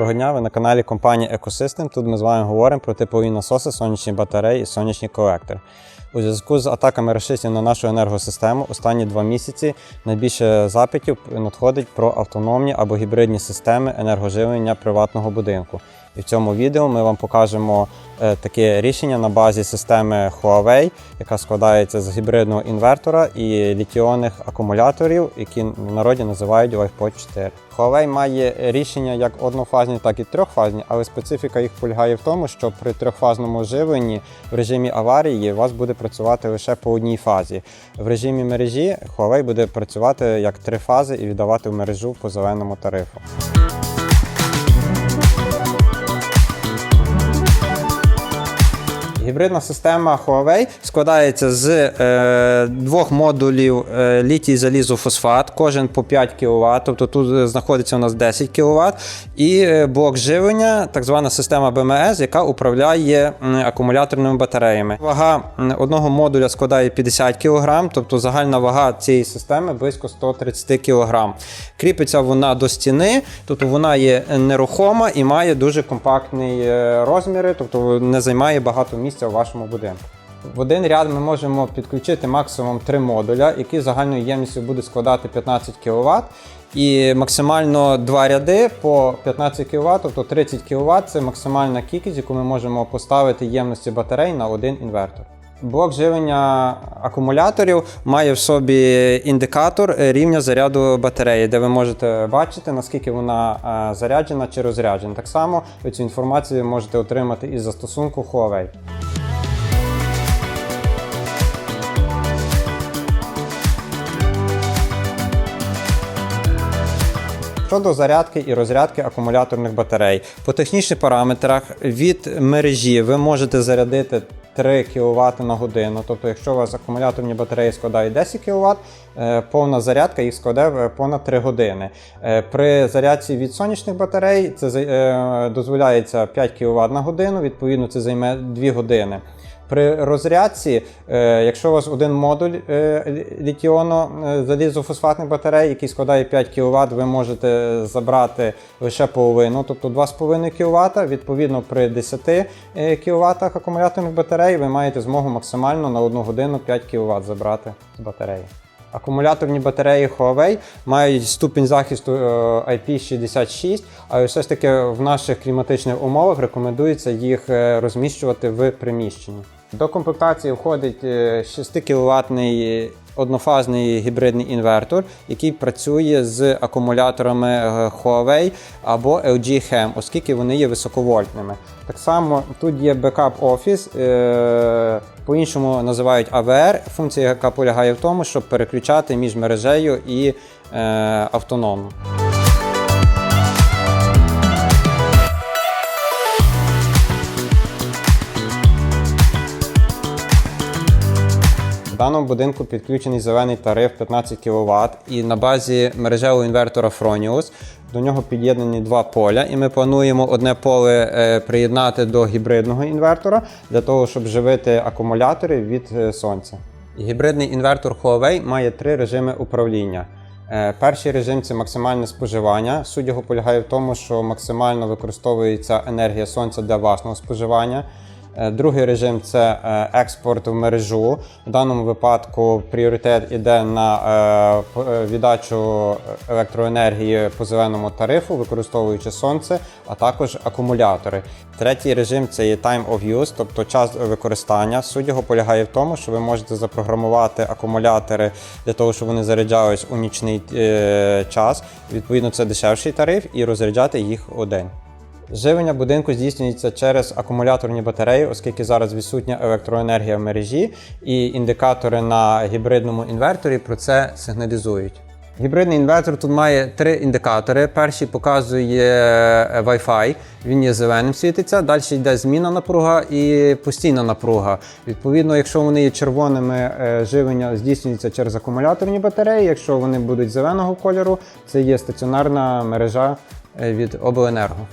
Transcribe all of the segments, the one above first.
Доброго дня, ви на каналі компанії Ecosystem. Тут ми з вами говоримо про типові насоси, сонячні батареї і сонячні колектори. У зв'язку з атаками рашистів на нашу енергосистему останні два місяці найбільше запитів надходить про автономні або гібридні системи енергоживлення приватного будинку. І в цьому відео ми вам покажемо е, таке рішення на базі системи Huawei, яка складається з гібридного інвертора і літіонних акумуляторів, які в народі називають LifePod 4. Huawei має рішення як однофазні, так і трьохфазні, але специфіка їх полягає в тому, що при трьохфазному живленні в режимі аварії у вас буде працювати лише по одній фазі. В режимі мережі Huawei буде працювати як три фази і віддавати в мережу по зеленому тарифу. Гібридна система Huawei складається з е, двох модулів е, літій залізофосфат, кожен по 5 кВт, тобто тут е, знаходиться у нас 10 кВт, і е, блок живлення, так звана система БМС, яка управляє акумуляторними батареями. Вага одного модуля складає 50 кг, тобто загальна вага цієї системи близько 130 кг. Кріпиться вона до стіни, тобто вона є нерухома і має дуже компактні е, розміри, тобто не займає багато місця у вашому будинку. В один ряд ми можемо підключити максимум три модуля, які загальною ємністю буде складати 15 кВт. І максимально два ряди по 15 кВт, тобто 30 кВт це максимальна кількість, яку ми можемо поставити ємності батарей на один інвертор. Блок живлення акумуляторів має в собі індикатор рівня заряду батареї, де ви можете бачити, наскільки вона е, заряджена чи розряджена. Так само ви цю інформацію можете отримати із застосунку Huawei. Щодо зарядки і розрядки акумуляторних батарей, по технічних параметрах від мережі ви можете зарядити 3 кВт на годину. Тобто, якщо у вас акумуляторні батареї складають 10 кВт, повна зарядка їх складе е, понад 3 години. Е, При зарядці від сонячних батарей це е, дозволяється 5 кВт на годину, відповідно, це займе 2 години. При розрядці, е, якщо у вас один модуль е, літіоно е, залізофосфатних батарей, який складає 5 кВт, ви можете забрати лише половину, тобто 2,5 кВт. Відповідно, при 10 кВт акумуляторних батарей ви маєте змогу максимально на 1 годину 5 кВт забрати з батареї. Акумуляторні батареї Huawei мають ступінь захисту е, IP66, але все ж таки в наших кліматичних умовах рекомендується їх розміщувати в приміщенні. До комплектації входить 6 кВт однофазний гібридний інвертор, який працює з акумуляторами е, Huawei або LG Chem, оскільки вони є високовольтними. Так само тут є Backup Office, е, по-іншому називають AVR, функція, яка полягає в тому, щоб переключати між мережею і е, автономно. Даному будинку підключений зелений тариф 15 кВт і на базі мережевого інвертора Fronius до нього під'єднані два поля, і ми плануємо одне поле е, приєднати до гібридного інвертора для того, щоб живити акумулятори від е, сонця. Гібридний інвертор Huawei має три режими управління. Е, Перший режим це максимальне споживання. Суть його полягає в тому, що максимально використовується енергія сонця для власного споживання. Е, Другий режим це е, експорт в мережу. В даному випадку пріоритет іде на е, віддачу електроенергії по зеленому тарифу, використовуючи сонце, а також акумулятори. Третій режим це є time of use, тобто час використання. Суть його полягає в тому, що ви можете запрограмувати акумулятори для того, щоб вони заряджались у нічний час. Відповідно, це дешевший тариф і розряджати їх у день. Живлення будинку здійснюється через акумуляторні батареї, оскільки зараз відсутня електроенергія в мережі, і індикатори на гібридному інверторі про це сигналізують. Гібридний інвертор тут має три індикатори. Перший показує е, Wi-Fi, він є зеленим світиться. Далі йде зміна напруга і постійна напруга. Відповідно, якщо вони є червоними, е, живлення здійснюється через акумуляторні батареї. Якщо вони будуть зеленого кольору, це є стаціонарна мережа е, від обленерго.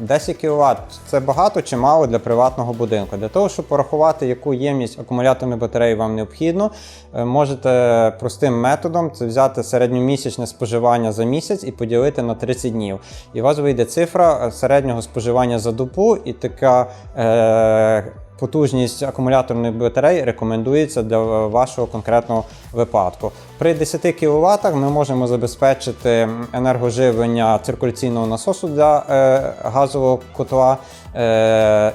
10 кВт це багато чи мало для приватного будинку. Для того, щоб порахувати, яку ємність акумуляторної батареї вам необхідно, е, можете простим методом це взяти середньомісячне споживання за місяць і поділити на 30 днів. І у вас вийде цифра е, середнього споживання за добу, і така. Е- Потужність акумуляторної батареї рекомендується для вашого конкретного випадку. При 10 кВт ми можемо забезпечити енергоживлення циркуляційного насосу для е, газового котла,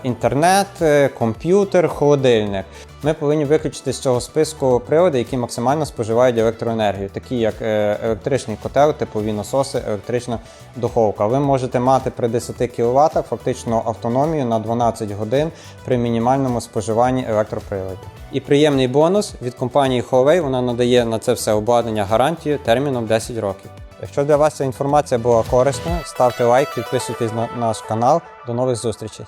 інтернет, е, комп'ютер, холодильник. Ми повинні виключити з цього списку прилади, які максимально споживають електроенергію, такі як е, електричний котел, теплові насоси, електрична духовка. Ви можете мати при 10 кВт фактично автономію на 12 годин при мінімальному споживанні електроприладів. І приємний бонус від компанії Huawei вона надає на це все обладнання гарантію терміном 10 років. Якщо для вас ця інформація була корисна, ставте лайк, підписуйтесь на наш канал. До нових зустрічей!